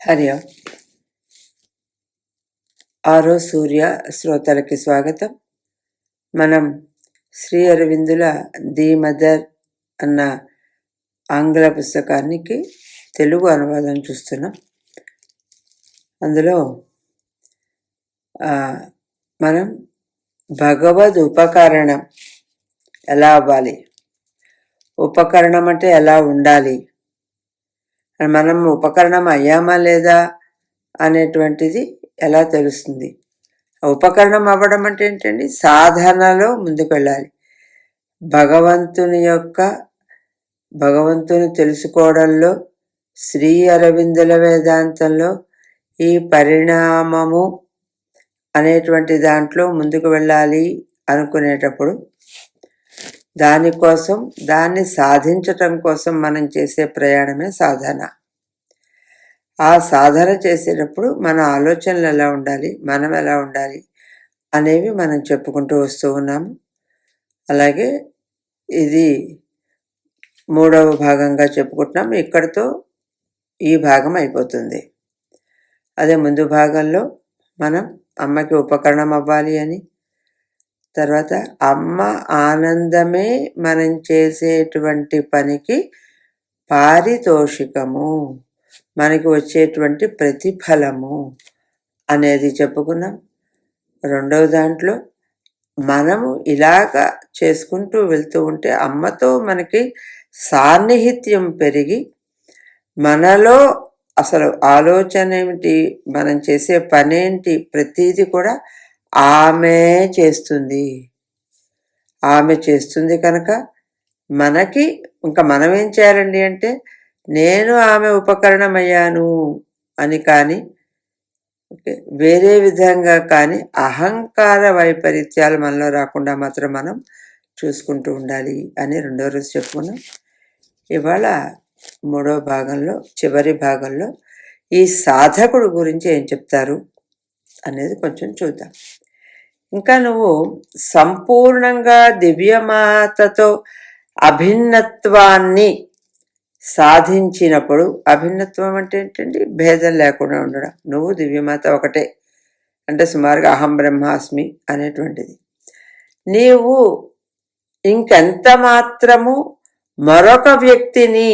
హరి ఓం. ఆరో సూర్య శ్రోతలకి స్వాగతం. మనం శ్రీ అరవిందుల ది మదర్ అన్న ఆంగ్ల పుస్తకానికి తెలుగు అనువాదం చూస్తున్నాం. అందులో మనం భగవద్ ఉపకరణం ఎలా అవ్వాలి? ఉపకరణం అంటే ఎలా ఉండాలి? మనం ఉపకరణం అయ్యామా లేదా అనేటువంటిది ఎలా తెలుస్తుంది? ఉపకరణం అవ్వడం అంటే ఏంటండి? సాధనలో ముందుకు వెళ్ళాలి భగవంతుని యొక్క భగవంతుని తెలుసుకోవడంలో శ్రీ అరవిందుల వేదాంతంలో ఈ పరిణామము అనేటువంటి దాంట్లో ముందుకు వెళ్ళాలి అనుకునేటప్పుడు దానికోసం దాన్ని సాధించటం కోసం మనం చేసే ప్రయాణమే సాధన. ఆ సాధన చేసేటప్పుడు మన ఆలోచనలు ఎలా ఉండాలి మనం ఎలా ఉండాలి అనేవి మనం చెప్పుకుంటూ వస్తూ ఉన్నాము. అలాగే ఇది మూడవ భాగంగా చెప్పుకుంటున్నాం ఇక్కడితో ఈ భాగం అయిపోతుంది. అదే ముందు భాగంలో మనం అమ్మకి ఉపకరణం అవ్వాలి అని తర్వాత అమ్మ ఆనందమే మనం చేసేటువంటి పనికి పారితోషికము. మనకి వచ్చేటువంటి ప్రతిఫలము అనేది చెప్పుకున్నాం. రెండవ దాంట్లో మనము ఇలాగ చేసుకుంటూ వెళ్తూ ఉంటే అమ్మతో మనకి సాన్నిహిత్యం పెరిగి మనలో అసలు ఆలోచన ఏమిటి మనం చేసే పనేంటి ప్రతీది కూడా ఆమె చేస్తుంది. ఆమె చేస్తుంది కనుక మనకి ఇంకా మనం ఏం చేయాలండి అంటే నేను ఆమె ఉపకరణమయ్యాను అని కానీ ఓకే వేరే విధంగా కానీ అహంకార వైపరీత్యాలు మనలో రాకుండా మాత్రం మనం చూసుకుంటూ ఉండాలి అని రెండో రోజు చెప్పుకున్నాం. ఇవాళ మూడో భాగంలో చివరి భాగంలో ఈ సాధకుడు గురించి ఏం చెప్తారు అనేది కొంచెం చూద్దాం. ఇంకా నువ్వు సంపూర్ణంగా దివ్యమాతతో అభిన్నత్వాన్ని సాధించినప్పుడు అభిన్నత్వం అంటే ఏంటండి? భేదం లేకుండా ఉండడం. నువ్వు దివ్యమాత ఒకటే. అంటే సుమారుగా అహం బ్రహ్మాస్మి అనేటువంటిది. నీవు ఇంకెంత మాత్రము మరొక వ్యక్తిని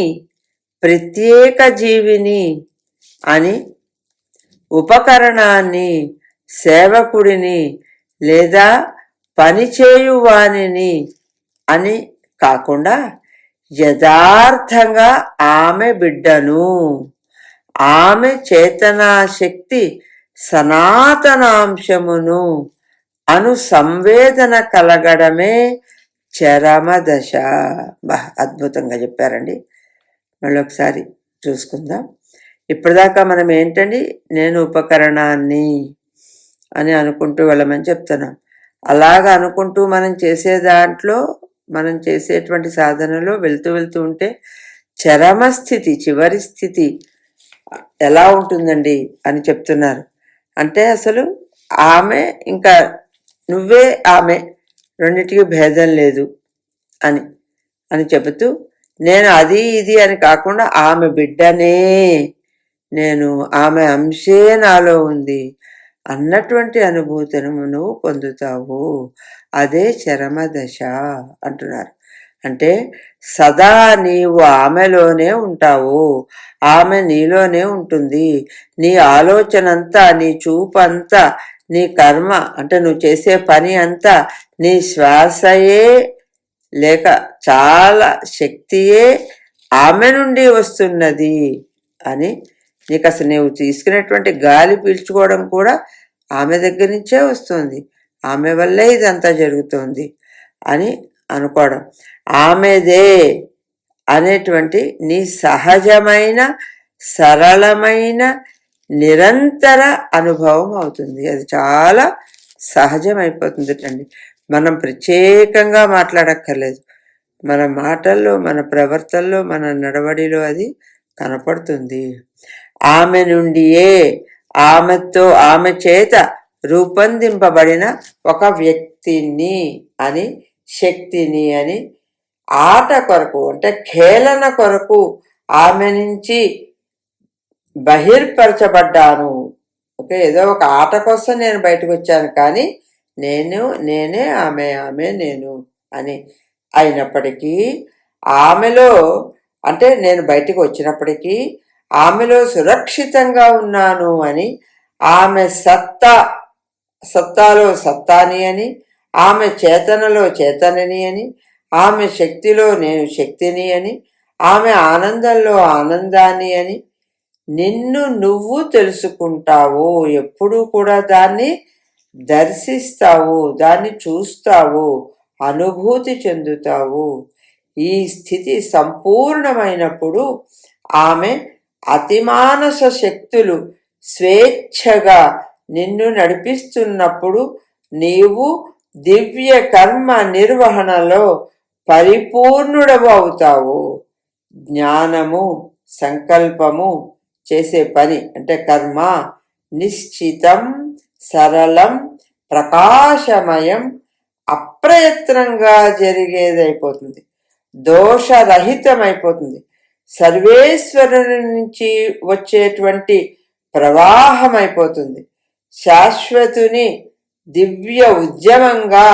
ప్రత్యేక జీవిని అని ఉపకరణాన్ని సేవకుడిని లేదా పనిచేయువానిని అని కాకుండా యథార్థంగా ఆమె బిడ్డను. ఆమె చేతనాశక్తి సనాతనాంశమును అను సంవేదన కలగడమే చరమ దశ. అద్భుతంగా చెప్పారండి. మళ్ళీ ఒకసారి చూసుకుందాం. ఇప్పటిదాకా మనం ఏంటండి? నేను ఉపకరణాన్ని అని అనుకుంటూ వెళ్ళమని చెప్తున్నాం. అలాగ అనుకుంటూ మనం చేసే దాంట్లో మనం చేసేటువంటి సాధనలో వెళ్తూ వెళ్తూ ఉంటే చరమ స్థితి చివరి స్థితి ఎలా ఉంటుందండి అని చెప్తున్నారు. అంటే అసలు ఆమె ఇంకా నువ్వే ఆమె రెండిటికి భేదం లేదు అని అని చెబుతూ నేను అది ఇది అని కాకుండా ఆమె బిడ్డనే నేను ఆమె అంశే నాలో ఉంది అన్నటువంటి అనుభూతిని నువ్వు పొందుతావు. అదే చరమ దశ అంటున్నారు. అంటే సదా నీవు ఆమెలోనే ఉంటావు. ఆమె నీలోనే ఉంటుంది. నీ ఆలోచన అంతా నీ చూపు అంతా నీ కర్మ అంటే నువ్వు చేసే పని అంతా నీ శ్వాసయే లేక చాలా శక్తియే ఆమె నుండి వస్తున్నది అని నీకు అసలు నీవు తీసుకునేటువంటి గాలి పీల్చుకోవడం కూడా ఆమె దగ్గర నుంచే వస్తుంది. ఆమె వల్లే ఇదంతా జరుగుతుంది అని అనుకోవడం. ఆమెదే అనేటువంటి నీ సహజమైన సరళమైన నిరంతర అనుభవం అవుతుంది. అది చాలా సహజమైపోతుంది అండి. మనం ప్రత్యేకంగా మాట్లాడక్కర్లేదు. మన మాటల్లో మన ప్రవర్తనలో మన నడవడిలో అది కనపడుతుంది. ఆమె నుండియే ఆమెతో ఆమె చేత రూపొందింపబడిన ఒక వ్యక్తిని అని శక్తిని అని ఆట కొరకు అంటే ఖేళన కొరకు ఆమె నుంచి బహిర్పరచబడ్డాను. ఓకే ఏదో ఒక ఆట కోసం నేను బయటకు వచ్చాను కానీ నేను నేనే ఆమె ఆమె నేను అని అయినప్పటికీ ఆమెలో అంటే నేను బయటకు వచ్చినప్పటికీ ఆమెలో సురక్షితంగా ఉన్నాను అని ఆమె సత్తా సత్తాలో సత్తాని అని ఆమె చేతనలో చేతనని అని ఆమె శక్తిలో నేను శక్తిని అని ఆమె ఆనందంలో ఆనందాన్ని అని నిన్ను నువ్వు తెలుసుకుంటావు. ఎప్పుడూ కూడా దాన్ని దర్శిస్తావు దాన్ని చూస్తావు అనుభూతి చెందుతావు. ఈ స్థితి సంపూర్ణమైనప్పుడు ఆమె అతిమానస శక్తులు స్వేచ్ఛగా నిన్ను నడిపిస్తున్నప్పుడు నీవు దివ్య కర్మ నిర్వహణలో పరిపూర్ణుడవు అవుతావు. జ్ఞానము సంకల్పము చేసే పని అంటే కర్మ నిశ్చితం సరళం ప్రకాశమయం అప్రయత్నంగా జరిగేదైపోతుంది. దోషరహితమైపోతుంది. సర్వేశ్వరుని నుంచి వచ్చేటువంటి ప్రవాహం అయిపోతుంది శాశ్వతుని దివ్య ఉద్యమంగా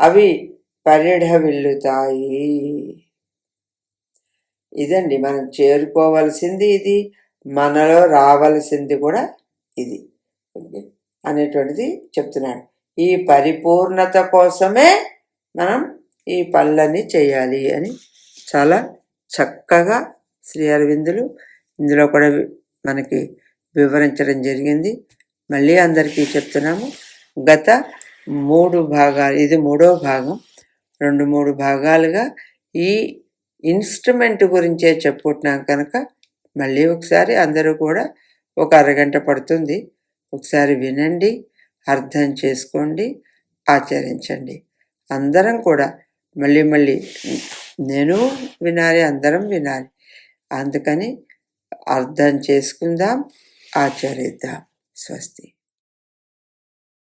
అవి పరిఢవిల్లుతాయి ఇదండి మనం చేరుకోవలసింది ఇది మనలో రావలసింది కూడా ఇది. అనేటువంటిది చెప్తున్నాడు ఈ పరిపూర్ణత కోసమే మనం ఈ పనులన్నీ చేయాలి అని చాలా చక్కగా శ్రీ అరవిందులు. ఇందులో కూడా మనకి వివరించడం జరిగింది. మళ్ళీ అందరికీ చెప్తున్నాము. గత మూడు భాగాలు ఇది మూడో భాగం. రెండు మూడు భాగాలుగా ఈ ఇన్స్ట్రుమెంట్ గురించే చెప్పుకుంటున్నాం కనుక మళ్ళీ ఒకసారి అందరూ కూడా ఒక అరగంట పడుతుంది. ఒకసారి వినండి అర్థం చేసుకోండి ఆచరించండి. అందరం కూడా మళ్ళీ మళ్ళీ నేను వినాలి అందరం వినాలి. అందుకని అర్థం చేసుకుందాం ఆచరిద్దాం. స్వస్తి.